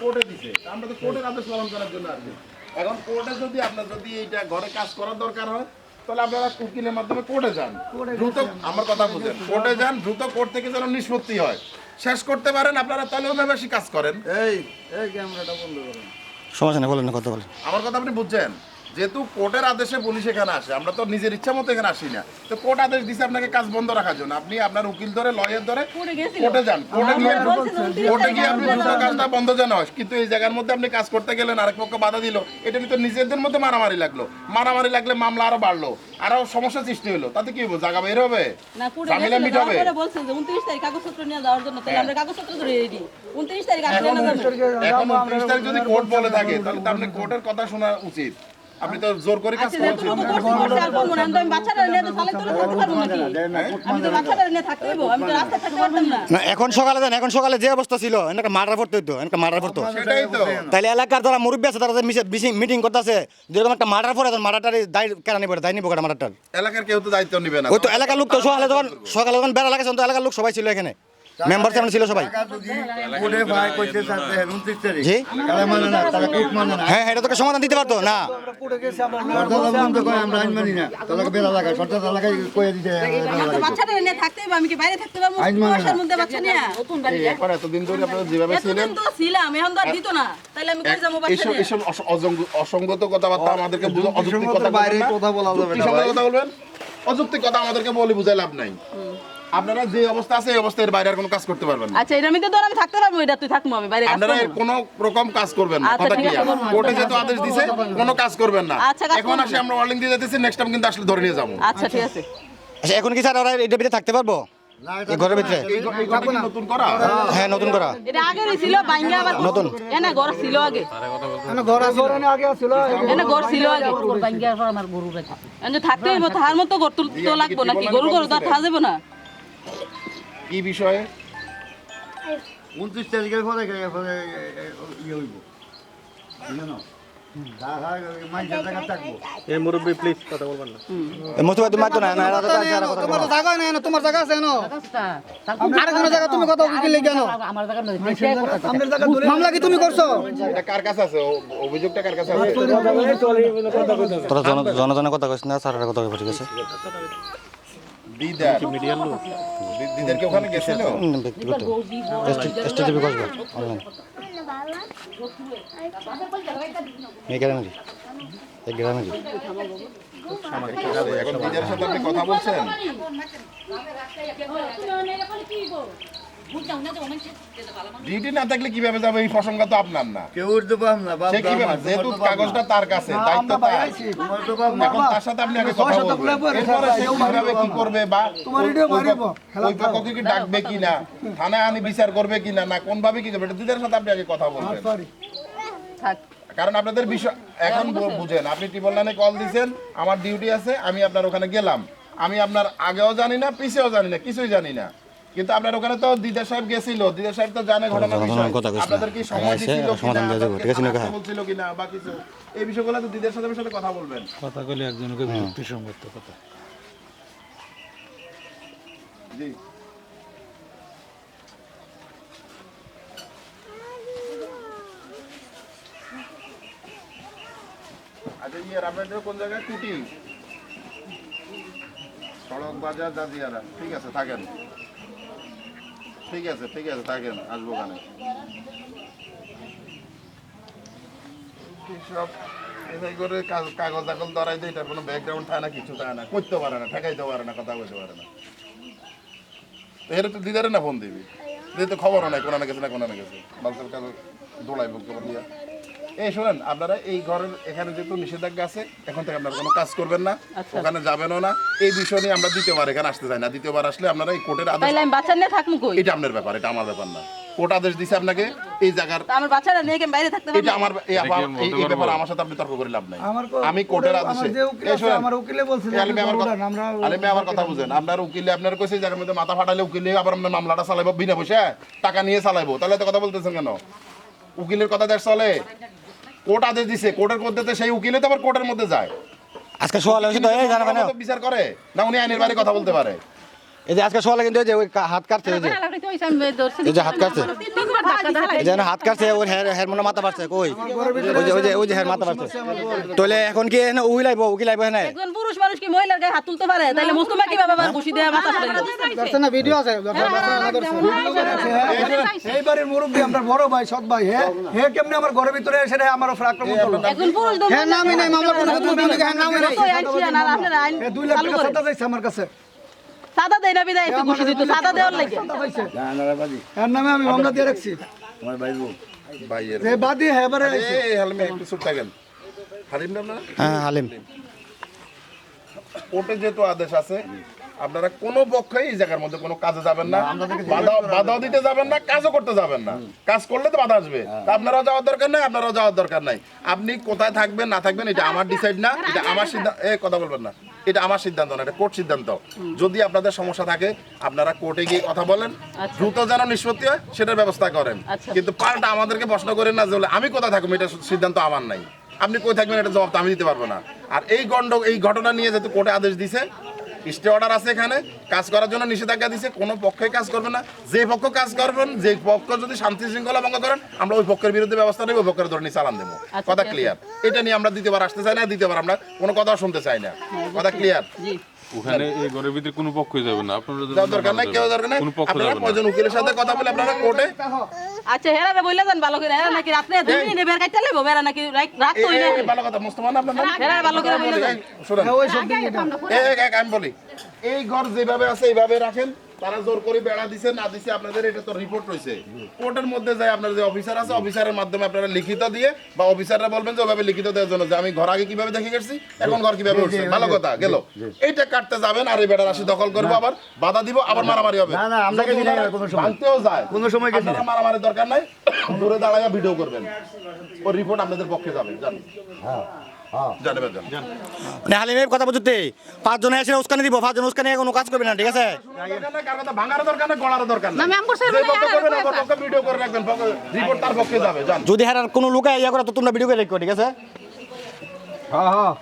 কোর্টে দিছে। আমরা তো কোর্টের আদেশ পালন করার জন্য আর এখন কোর্টে যদি আপনার যদি এইটা ঘরে কাজ করার দরকার হয় তাহলে আপনারা উকিলের মাধ্যমে কোর্টে যান। দ্রুত আমার কথা বুঝেন কোর্টে যান দ্রুত কোর্ট থেকে যেন নিষ্পত্তি হয়। শেষ করতে পারেন আপনারা তাহলে ওভাবে বেশি কাজ করেন। এই এই ক্যামেরাটা বন্ধ করুন। সমস্যা নেই বলেন না কথা বলেন। আমার কথা আপনি বুঝছেন? যেহেতু কোর্টের আদেশে পুলিশ এখানে আসে আমরা তো নিজের ইচ্ছা মতো এখানে আসি না। তো কোর্ট আদেশ দিছে আপনাকে কাজ বন্ধ রাখার জন্য। আপনি আপনার উকিল ধরে লয়ার ধরে কোর্টে যান। কোর্টে কোর্টে গিয়ে আপনি কাজটা বন্ধ যেন হয় কিন্তু এই জায়গার মধ্যে আপনি কাজ করতে গেলেন আরেক পক্ষ বাধা দিল। এটা তো নিজেদের মধ্যে মারামারি লাগল। মারামারি লাগলে মামলা আরও বাড়লো। আরও সমস্যা সৃষ্টি হলো। তাতে কি হব জায়গা বের হবে? না কোর্টে ঝামেলা মিটাবে যাওয়ার পরে বলছে যে 29 তারিখ কাগজপত্র নিয়ে যাওয়ার জন্য। তাহলে আমরা কাগজপত্র ধরে রেডি। 29 তারিখ আসলে না এখন উনত্রিশ তারিখ যদি কোর্ট বলে থাকে তাহলে আপনি কোর্টের কথা শোনা উচিত। আপনি তো জোর করে কাজ আচ্ছা করছেন। আর করব না। এখন সকালে দেন এখন সকালে যে অবস্থা ছিল একটা মার্ডার করতে হইতো একটা মার্ডার করতো। সেটাই তো। তাহলে এলাকার যারা মুরব্বী আছে তারা মিটিং করতেছে যেরকম একটা মার্ডার পরে মার্ডারটার দায় কেন নিবে দায় নিবো মার্ডারটার? এলাকার কেউ তো দায়িত্ব নিবে না। ওই তো এলাকার লোক তো সকালে যখন সকালে যখন বেড়া লাগাছে তখন তো এলাকার লোক সবাই ছিল এখানে। মেম্বার সেমন ছিল সবাই? জি? মানে মানে না। হ্যাঁ এটা তোকে সমাধান দিতে পারতো না। অসঙ্গত কথাবার্তা আমাদেরকে অযৌক্তিক কথা বাইরে বলবেন কথা বলা যাবে অযৌক্তিক কথা আমাদেরকে বলে বুঝাই লাভ নাই। আপনারা যে অবস্থা আছে এই অবস্থায় বাইরে আর কোনো কাজ করতে পারবেন না। আচ্ছা এটা আমি তো ধর আমি থাকতে পারব এটা তুই থাকব আমি বাইরে কাজ আপনারা কোনো রকম কাজ করবেন না আচ্ছা, কথা কি। কোর্টে যেহেতু আদেশ দিছে কোনো কাজ করবেন না। আচ্ছা, এখন আসে আমরা ওয়ার্নিং দিয়ে যেতেছি নেক্সট টাইম কিন্তু আসলে ধরে নিয়ে যাব। আচ্ছা ঠিক আছে। আচ্ছা এখন কি স্যার ওরা এটার ভিতরে থাকতে পারব? এই ঘরের ভিতরে? নতুন করা? হ্যাঁ নতুন করা। এটা আগে ছিল বাইঙ্গা আবার নতুন। এনে ঘর ছিল আগে। ঘর আছে। এনে ঘর ছিল আগে। এনে থাকতে হইব তাহার মতো ঘর তুল তো লাগবো নাকি? গরু গরু তো আর থাকা না। কি বিষয়ে? উনত্রিশ তারিখের পরে পরে ইয়ে হইব। আছে, এরা কথা তোমার বলে জায়গা নেই না তোমার জায়গা আছে আর কোনো জায়গা তুমি কথা উকিল কেন? মামলা কি তুমি করছ? এটা কার কাছে আছে? ও- অভিযোগটা কার কাছে আছে? তোরা জন জনজনের কথা না স্যারের কথা ঠিক আছে দিদার কি ওখানে গেছিল ব্যক্তিগত এসটিভি কসবা অনলাইন এই গ্রামেরই এই গ্রামেরই এখন দিদার সাথে আপনি কথা বলছেন ডিউটি না থাকলে কীভাবে যাবে? এই প্রসঙ্গ তো আপনার না। কেউ উঠতে পারব না সে কীভাবে? যেহেতু কাগজটা তার কাছে দায়িত্ব তার। তোমার এখন তার সাথে আপনি আগে কথা বলবেন। এরপরে সে কীভাবে কি করবে বা ওই ওই পক্ষকে কি ডাকবে কি না? থানায় আনি বিচার করবে কি না? না কোন ভাবে কি করবে? এটা দিদার সাথে আপনি আগে কথা বলবেন। কারণ আপনাদের বিষয় এখন বুঝেন আপনি টিবল লাইনে কল দিছেন আমার ডিউটি আছে আমি আপনার ওখানে গেলাম। আমি আপনার আগেও জানি না পিছেও জানি না কিছুই জানি না। কিন্তু আপনার ওখানে তো দিদা সাহেব গেছিল দিদা সাহেব তো জানে ঘটনা বিষয়। আপনাদের কি সময় দিছিল সমাধান দিয়ে দেবো, ঠিক আছে না, কাহা? বলছিল কিনা বা কিছু। এই বিষয়গুলো তো দিদার সাথে সাথে কথা বলবেন। কথা বলে একজনকে যুক্তিসঙ্গত কথা। জি। আচ্ছা ইয়ার আপনাদের কোন জায়গায় কুটি? সড়ক বাজার দাদিয়ারা ঠিক আছে থাকেন। ঠিক আছে ঠিক আছে, থাকেন, আসব ওখানে। সব এটাই করে কাগ- কাগজ দাগল দেয় এটার কোনো ব্যাকগ্রাউন্ড থাকে না, কিছু থাকে না, করতে পারে না, ঠেকাইতে পারে না, কথা বলতে পারে না। তো এর তো দিদারে না ফোন দিবি? যেহেতু খবরও নাই কোনো না গেছে না কোনো না গেছে বাচ্চার কাগজ দোলাই বক্তব্য দিয়া। এই শোনেন আপনারা এই ঘরের এখানে যেহেতু নিষেধাজ্ঞা আছে এখন থেকে আপনারা কোনো কাজ করবেন না ওখানে যাবেনও না। এই বিষয় নিয়ে আমরা দ্বিতীয়বার এখানে আসতে চাই না। দ্বিতীয়বার আসলে আপনারা এই কোর্টের আদেশ তাইলে আমি বাচ্চা নিয়ে থাকব কই? এটা আপনার ব্যাপার এটা আমার ব্যাপার না। কোর্ট আদেশ দিছে আপনাকে এই জায়গার আমার বাচ্চাটা নিয়ে কি আমি বাইরে থাকতে পারব? এটা আমার এই এই আমার সাথে আপনি তর্ক করে লাভ নাই। আমি কোর্টের আদেশে এই শোনেন, আমার উকিলে আলিমে আমার কথা- আমরা আলিমে আমার কথা বুঝেন। আপনার উকিলে আপনার কইছে এই জায়গার মধ্যে মাথা ফাটালে উকিলে আবার আপনার মামলাটা চালাইবো বিনা পয়সা টাকা নিয়ে চালাইবো। তাহলে তো কথা বলতেছেন কেন? উকিলের কথা দেখ চলে। কোর্ট আদেশ দিছে কোর্টের মধ্যে সেই উকিলে তো আবার কোর্টের মধ্যে যায়। আজকে সোয়াল হয়েছে তো এই বিচার করে না উনি আইনের বাইরে কথা বলতে পারে। এই যে আজকে সকালে কিন্তু এই যে ওই হাত কাটছে এই যে এই যে হাত কাটছে এই যে হাত কাটছে ওর হের হের মনে মাথা পারছে কই ওই যে ওই যে ওই যে হের মাথা পারছে তাহলে এখন কি এখানে উই লাইব উকি লাইব এখানে একজন পুরুষ মানুষ কি মহিলার গায়ে হাত তুলতে পারে তাইলে মুস্তফা কীভাবে আবার ঘুষি দিয়ে মাথা ফাটাইলো ধরছে না ভিডিও আছে এই বাড়ির মুরব্বী আমরা বড় ভাই সৎ ভাই হে হে কেমনে আমার ঘরের ভিতরে এসে আমার উপর আক্রমণ করল একজন পুরুষ দল হ্যাঁ নামই নাই মামলা কোনো হ্যাঁ নামই আপনারা আইন লাখ টাকা। আমার কাছে সাদা দেয় না বিদায় একটু ঘুষি দিত সাদা দেওয়ার লাগে। এর নামে আমি মামলা দিয়ে রাখছি। আমার ভাই বউ ভাইয়ের বাদী। এই হালমে একটু চুপ থাকেন। হারিম না আপনারা? হ্যাঁ হালিম। কোর্টে যেহেতু আদেশ আছে আপনারা কোনো পক্ষেই এই জায়গার মধ্যে কোনো কাজে যাবেন না। বাধা বাধাও দিতে যাবেন না কাজও করতে যাবেন না। কাজ করলে তো বাধা আসবে। তা আপনারাও যাওয়ার দরকার নাই আপনারাও যাওয়ার দরকার নাই। আপনি কোথায় থাকবেন না থাকবেন এটা আমার ডিসাইড না এটা আমার সিদ্ধান্ত এ কথা বলবেন না। এটা আমার সিদ্ধান্ত না এটা কোর্ট সিদ্ধান্ত। যদি আপনাদের সমস্যা থাকে আপনারা কোর্টে গিয়ে কথা বলেন। দ্রুত যেন নিষ্পত্তি হয় সেটার ব্যবস্থা করেন। আচ্ছা। কিন্তু পাল্টা আমাদেরকে প্রশ্ন করেন না যে আমি কোথায় থাকব এটা সিদ্ধান্ত আমার নাই। আপনি কোথায় থাকবেন? এটা জবাব তো আমি দিতে পারব না। আর এই গন্ড এই ঘটনা নিয়ে যেহেতু কোর্টে আদেশ দিছে স্টে অর্ডার আছে এখানে কাজ করার জন্য নিষেধাজ্ঞা দিছে কোনো পক্ষে কাজ করবে না। যে পক্ষ কাজ করবেন যে পক্ষ যদি শান্তি শৃঙ্খলা ভঙ্গ করেন আমরা ওই পক্ষের বিরুদ্ধে ব্যবস্থা নেব ওই পক্ষের ধরে নিয়ে চালান দেবো। আচ্ছা, কথা ক্লিয়ার এটা নিয়ে আমরা দ্বিতীয়বার আসতে চাই না দ্বিতীয়বার আমরা কোনো কথা শুনতে চাই না। কথা ক্লিয়ার জি। ওখানে এই ঘরের ভিতরে কোনো পক্ষই যাবে না। আপনারা দরকার নাই কেউ। দরকার নাই। কোনো পক্ষ আপনারা যাবে না। কয়জন উকিলের সাথে কথা বলে আপনারা কোর্টে আচ্ছা হেরারে বইলা যান ভালো করে হেরা নাকি রাতে দুই মিনিটে বের কাটতে লাগবো বেরা নাকি রাত- তো হইলে। এই ভালো কথা মুস্তফা না আপনার? হেরারে ভালো করে বইলা যান। শুনুন। ওই সব এক এক আমি বলি এই ঘর যেভাবে আছে এইভাবে রাখেন। তারা জোর করে বেড়া দিছে না দিছে আপনাদের এটা তো রিপোর্ট রয়েছে। কোর্টের মধ্যে যায় আপনার যে অফিসার আছে অফিসারের মাধ্যমে আপনারা লিখিত দিয়ে বা অফিসাররা বলবেন যে ওভাবে লিখিত দেওয়ার জন্য যে আমি ঘর আগে কীভাবে দেখে গেছি এখন ঘর কীভাবে উঠছে? ভালো কথা গেল। এইটা কাটতে যাবেন আর এই বেড়া রাশি দখল করব আবার বাধা দিব আবার মারামারি হবে। ভাঙতেও যায়। কোনো সময় মারামারির দরকার নাই দূরে দাঁড়াইয়া ভিডিও করবেন। ওর রিপোর্ট আপনাদের পক্ষে যাবে জান জান মানে হালিম এই কথা বুঝতে। পাঁচজনে এসে উস্কানি দিব পাঁচজন উস্কানি কোনো কাজ করবে না ঠিক আছে। যদি হেরার কোনো লুকায় ইয়া করে তো তোমরা ভিডিও করে রাখো ঠিক আছে? হ্যাঁ হ্যাঁ।